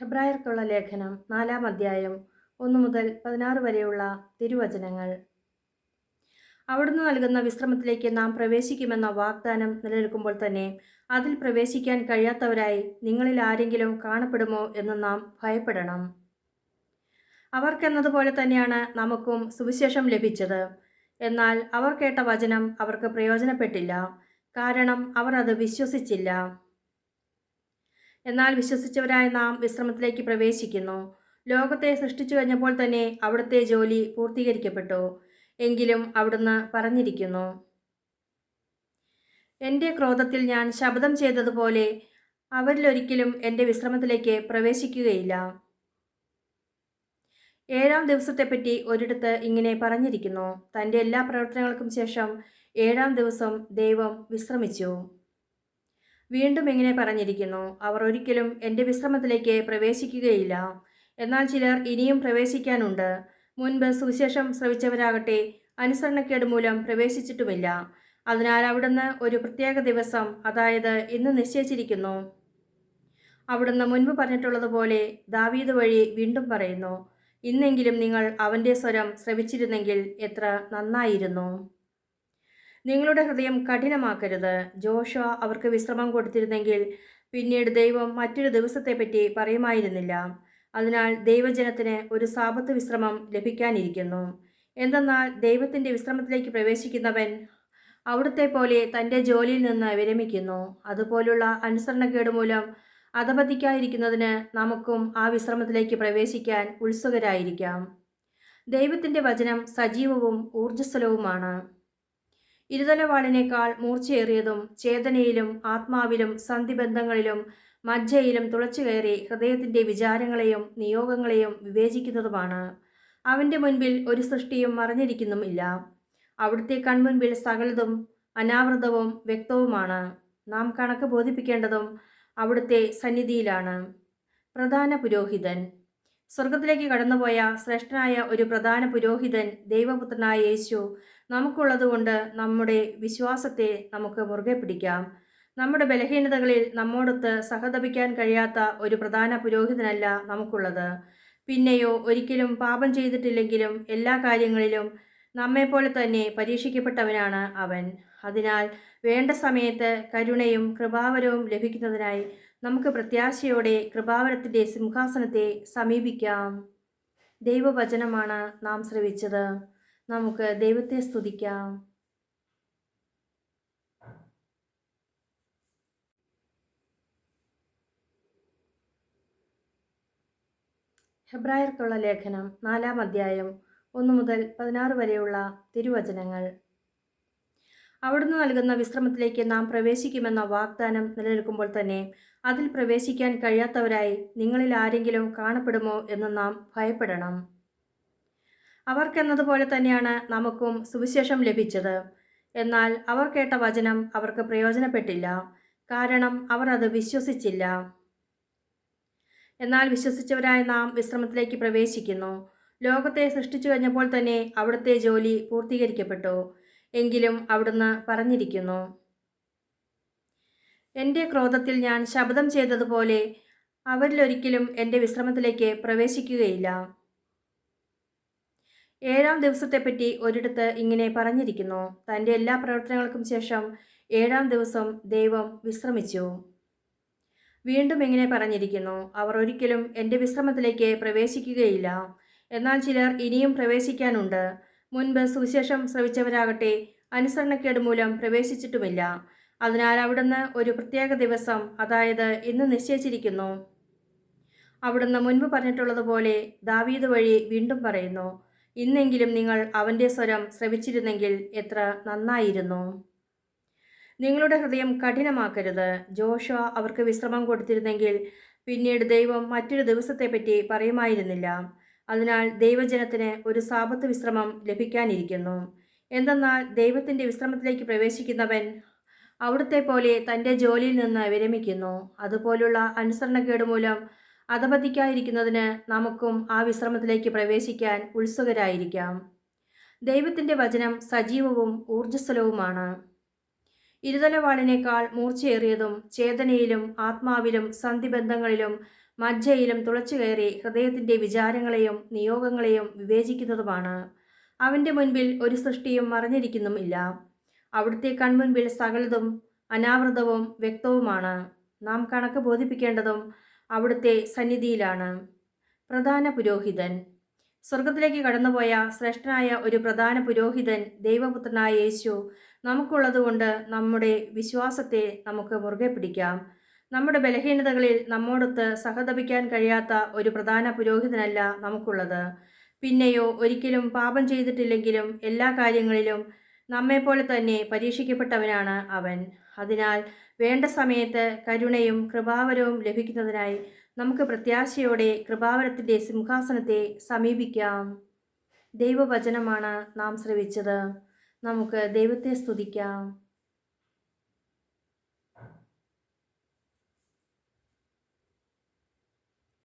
ഹെബ്രായർക്കുള്ള ലേഖനം നാലാം അധ്യായം ഒന്ന് മുതൽ പതിനാറ് വരെയുള്ള തിരുവചനങ്ങൾ. അവിടുന്ന് നൽകുന്ന വിശ്രമത്തിലേക്ക് നാം പ്രവേശിക്കുമെന്ന വാഗ്ദാനം നിലനിൽക്കുമ്പോൾ തന്നെ അതിൽ പ്രവേശിക്കാൻ കഴിയാത്തവരായി നിങ്ങളിൽ ആരെങ്കിലും കാണപ്പെടുമോ എന്ന് നാം ഭയപ്പെടണം. അവർക്കെന്നതുപോലെ തന്നെയാണ് നമുക്കും സുവിശേഷം ലഭിച്ചത്. എന്നാൽ അവർ കേട്ട വചനം അവർക്ക് പ്രയോജനപ്പെട്ടില്ല. കാരണം അവർ അത് വിശ്വസിച്ചില്ല. എന്നാൽ വിശ്വസിച്ചവരായ നാം വിശ്രമത്തിലേക്ക് പ്രവേശിക്കുന്നു. ലോകത്തെ സൃഷ്ടിച്ചു കഴിഞ്ഞപ്പോൾ തന്നെ അവിടുത്തെ ജോലി പൂർത്തീകരിക്കപ്പെട്ടു. എങ്കിലും അവിടുന്ന് പറഞ്ഞിരിക്കുന്നു എന്റെ ക്രോധത്തിൽ ഞാൻ ശബ്ദം ചെയ്തതുപോലെ അവരിലൊരിക്കലും എന്റെ വിശ്രമത്തിലേക്ക് പ്രവേശിക്കുകയില്ല. ഏഴാം ദിവസത്തെപ്പറ്റി ഒരിടത്ത് ഇങ്ങനെ പറഞ്ഞിരിക്കുന്നു. തന്റെ എല്ലാ പ്രവർത്തനങ്ങൾക്കും ശേഷം ഏഴാം ദിവസം ദൈവം വിശ്രമിച്ചു. വീണ്ടും ഇങ്ങനെ പറഞ്ഞിരിക്കുന്നു അവർ ഒരിക്കലും എന്റെ വിശ്രമത്തിലേക്ക് പ്രവേശിക്കുകയില്ല. എന്നാൽ ചിലർ ഇനിയും പ്രവേശിക്കാനുണ്ട്. മുൻപ് സുവിശേഷം ശ്രവിച്ചവരാകട്ടെ അനുസരണക്കേട് മൂലം പ്രവേശിച്ചിട്ടുമില്ല. അതിനാൽ അവിടുന്ന് ഒരു പ്രത്യേക ദിവസം അതായത് ഇന്ന് നിശ്ചയിച്ചിരിക്കുന്നു. അവിടുന്ന് മുൻപ് പറഞ്ഞിട്ടുള്ളതുപോലെ ദാവീദ് വഴി വീണ്ടും പറയുന്നു ഇന്നെങ്കിലും നിങ്ങൾ അവന്റെ സ്വരം ശ്രവിച്ചിരുന്നെങ്കിൽ എത്ര നന്നായിരുന്നു. നിങ്ങളുടെ ഹൃദയം കഠിനമാക്കരുത്. ജോഷ അവർക്ക് വിശ്രമം കൊടുത്തിരുന്നെങ്കിൽ പിന്നീട് ദൈവം മറ്റൊരു ദിവസത്തെപ്പറ്റി പറയുമായിരുന്നില്ല. അതിനാൽ ദൈവജനത്തിന് ഒരു സാപത്ത് വിശ്രമം ലഭിക്കാനിരിക്കുന്നു. എന്തെന്നാൽ ദൈവത്തിന്റെ വിശ്രമത്തിലേക്ക് പ്രവേശിക്കുന്നവൻ അവിടുത്തെ പോലെ തന്റെ ജോലിയിൽ നിന്ന് വിരമിക്കുന്നു. അതുപോലുള്ള അനുസരണക്കേട് മൂലം അധപതിക്കാതിരിക്കുന്നതിന് നമുക്കും ആ വിശ്രമത്തിലേക്ക് പ്രവേശിക്കാൻ ഉത്സുകരായിരിക്കാം. ദൈവത്തിന്റെ വചനം സജീവവും ഊർജസ്വലവുമാണ്. ഇരുതലവാളിനേക്കാൾ മൂർച്ചയേറിയതും ചേതനയിലും ആത്മാവിലും സന്ധിബന്ധങ്ങളിലും മജ്ജയിലും തുളച്ചു കയറി ഹൃദയത്തിന്റെ വിചാരങ്ങളെയും നിയോഗങ്ങളെയും വിവേചിക്കുന്നതുമാണ്. അവന്റെ മുൻപിൽ ഒരു സൃഷ്ടിയും മറഞ്ഞിരിക്കുന്നുമില്ല. അവിടുത്തെ കൺമുൻപിൽ സകലതും അനാവൃതവും വ്യക്തവുമാണ്. നാം കണക്ക് ബോധിപ്പിക്കേണ്ടതും അവിടുത്തെ സന്നിധിയിലാണ്. പ്രധാന പുരോഹിതൻ. സ്വർഗത്തിലേക്ക് കടന്നുപോയ ശ്രേഷ്ഠനായ ഒരു പ്രധാന പുരോഹിതൻ ദൈവപുത്രനായ യേശു നമുക്കുള്ളതുകൊണ്ട് നമ്മുടെ വിശ്വാസത്തെ നമുക്ക് മുറുകെ പിടിക്കാം. നമ്മുടെ ബലഹീനതകളിൽ നമ്മോടൊത്ത് സഹതപിക്കാൻ കഴിയാത്ത ഒരു പ്രധാന പുരോഹിതനല്ല നമുക്കുള്ളത്. പിന്നെയോ ഒരിക്കലും പാപം ചെയ്തിട്ടില്ലെങ്കിലും എല്ലാ കാര്യങ്ങളിലും നമ്മെപ്പോലെ തന്നെ പരീക്ഷിക്കപ്പെട്ടവനാണ് അവൻ. അതിനാൽ വേണ്ട സമയത്ത് കരുണയും കൃപാവരവും ലഭിക്കുന്നതിനായി നമുക്ക് പ്രത്യാശയോടെ കൃപാവരത്തിന്റെ സിംഹാസനത്തെ സമീപിക്കാം. ദൈവവചനമാണ് നാം ശ്രവിച്ചത്. നമുക്ക് ദൈവത്തെ സ്തുതിക്കാം. ഹെബ്രായർക്കുള്ള ലേഖനം നാലാം അധ്യായം ഒന്ന് മുതൽ പതിനാറ് വരെയുള്ള തിരുവചനങ്ങൾ. അവിടുന്ന് നൽകുന്ന വിശ്രമത്തിലേക്ക് നാം പ്രവേശിക്കുമെന്ന വാഗ്ദാനം നിലനിൽക്കുമ്പോൾ തന്നെ അതിൽ പ്രവേശിക്കാൻ കഴിയാത്തവരായി നിങ്ങളിൽ ആരെങ്കിലും കാണപ്പെടുമോ എന്ന് നാം ഭയപ്പെടണം. അവർക്കെന്നതുപോലെ തന്നെയാണ് നമുക്കും സുവിശേഷം ലഭിച്ചത്. എന്നാൽ അവർ കേട്ട വചനം അവർക്ക് പ്രയോജനപ്പെട്ടില്ല. കാരണം അവർ അത് വിശ്വസിച്ചില്ല. എന്നാൽ വിശ്വസിച്ചവരായ നാം വിശ്രമത്തിലേക്ക് പ്രവേശിക്കുന്നു. ലോകത്തെ സൃഷ്ടിച്ചു കഴിഞ്ഞപ്പോൾ തന്നെ അവിടുത്തെ ജോലി പൂർത്തീകരിക്കപ്പെട്ടു. എങ്കിലും അവിടുന്ന് പറഞ്ഞിരിക്കുന്നു എന്റെ ക്രോധത്തിൽ ഞാൻ ശബ്ദം ചെയ്തതുപോലെ അവരിലൊരിക്കലും എന്റെ വിശ്രമത്തിലേക്ക് പ്രവേശിക്കുകയില്ല. ഏഴാം ദിവസത്തെപ്പറ്റി ഒരിടത്ത് ഇങ്ങനെ പറഞ്ഞിരിക്കുന്നു. തന്റെ എല്ലാ പ്രവർത്തനങ്ങൾക്കും ശേഷം ഏഴാം ദിവസം ദൈവം വിശ്രമിച്ചു. വീണ്ടും ഇങ്ങനെ പറഞ്ഞിരിക്കുന്നു അവർ ഒരിക്കലും എന്റെ വിശ്രമത്തിലേക്ക് പ്രവേശിക്കുകയില്ല. എന്നാൽ ചിലർ ഇനിയും പ്രവേശിക്കാനുണ്ട്. മുൻപ് സുവിശേഷം ശ്രവിച്ചവരാകട്ടെ അനുസരണക്കേട് മൂലം പ്രവേശിച്ചിട്ടുമില്ല. അതിനാൽ അവിടുന്ന് ഒരു പ്രത്യേക ദിവസം അതായത് ഇന്ന് നിശ്ചയിച്ചിരിക്കുന്നു. അവിടുന്ന് മുൻപ് പറഞ്ഞിട്ടുള്ളതുപോലെ ദാവീദ് വഴി വീണ്ടും പറയുന്നു ഇന്നെങ്കിലും നിങ്ങൾ അവന്റെ സ്വരം ശ്രവിച്ചിരുന്നെങ്കിൽ എത്ര നന്നായിരുന്നു. നിങ്ങളുടെ ഹൃദയം കഠിനമാക്കരുത്. ജോഷ അവർക്ക് വിശ്രമം കൊടുത്തിരുന്നെങ്കിൽ പിന്നീട് ദൈവം മറ്റൊരു ദിവസത്തെപ്പറ്റി പറയുമായിരുന്നില്ല. അതിനാൽ ദൈവജനത്തിന് ഒരു സാപത്ത് വിശ്രമം ലഭിക്കാനിരിക്കുന്നു. എന്തെന്നാൽ ദൈവത്തിന്റെ വിശ്രമത്തിലേക്ക് പ്രവേശിക്കുന്നവൻ അവിടുത്തെ പോലെ തന്റെ ജോലിയിൽ നിന്ന് വിരമിക്കുന്നു. അതുപോലുള്ള അനുസരണക്കേട് മൂലം അധപതിക്കാതിരിക്കുന്നതിന് നമുക്കും ആ വിശ്രമത്തിലേക്ക് പ്രവേശിക്കാൻ ഉത്സുകരായിരിക്കാം. ദൈവത്തിന്റെ വചനം സജീവവും ഊർജസ്വലവുമാണ്. ഇരുതലവാളിനേക്കാൾ മൂർച്ചയേറിയതും ചേതനയിലും ആത്മാവിലും സന്ധിബന്ധങ്ങളിലും മജ്ജയിലും തുളച്ചു കയറി ഹൃദയത്തിന്റെ വിചാരങ്ങളെയും നിയോഗങ്ങളെയും വിവേചിക്കുന്നതുമാണ്. അവന്റെ മുൻപിൽ ഒരു സൃഷ്ടിയും മറഞ്ഞിരിക്കുന്നുമില്ല. അവിടുത്തെ കൺമുൻപിൽ സകലതും അനാവൃതവും വ്യക്തവുമാണ്. നാം കണക്ക് ബോധിപ്പിക്കേണ്ടതും അവിടുത്തെ സന്നിധിയിലാണ്. പ്രധാന പുരോഹിതൻ. സ്വർഗത്തിലേക്ക് കടന്നുപോയ ശ്രേഷ്ഠനായ ഒരു പ്രധാന പുരോഹിതൻ ദൈവപുത്രനായ യേശു നമുക്കുള്ളതുകൊണ്ട് നമ്മുടെ വിശ്വാസത്തെ നമുക്ക് മുറുകെ പിടിക്കാം. നമ്മുടെ ബലഹീനതകളിൽ നമ്മോടൊത്ത് സഹതപിക്കാൻ കഴിയാത്ത ഒരു പ്രധാന പുരോഹിതനല്ല നമുക്കുള്ളത്. പിന്നെയോ ഒരിക്കലും പാപം ചെയ്തിട്ടില്ലെങ്കിലും എല്ലാ കാര്യങ്ങളിലും നമ്മെപ്പോലെ തന്നെ പരീക്ഷിക്കപ്പെട്ടവനാണ് അവൻ. അതിനാൽ വേണ്ട സമയത്ത് കരുണയും കൃപാവരവും ലഭിക്കുന്നതിനായി നമുക്ക് പ്രത്യാശയോടെ കൃപാവരത്തിന്റെ സിംഹാസനത്തെ സമീപിക്കാം. ദൈവവചനമാണ് നാം ശ്രവിച്ചത്. നമുക്ക് ദൈവത്തെ സ്തുതിക്കാം.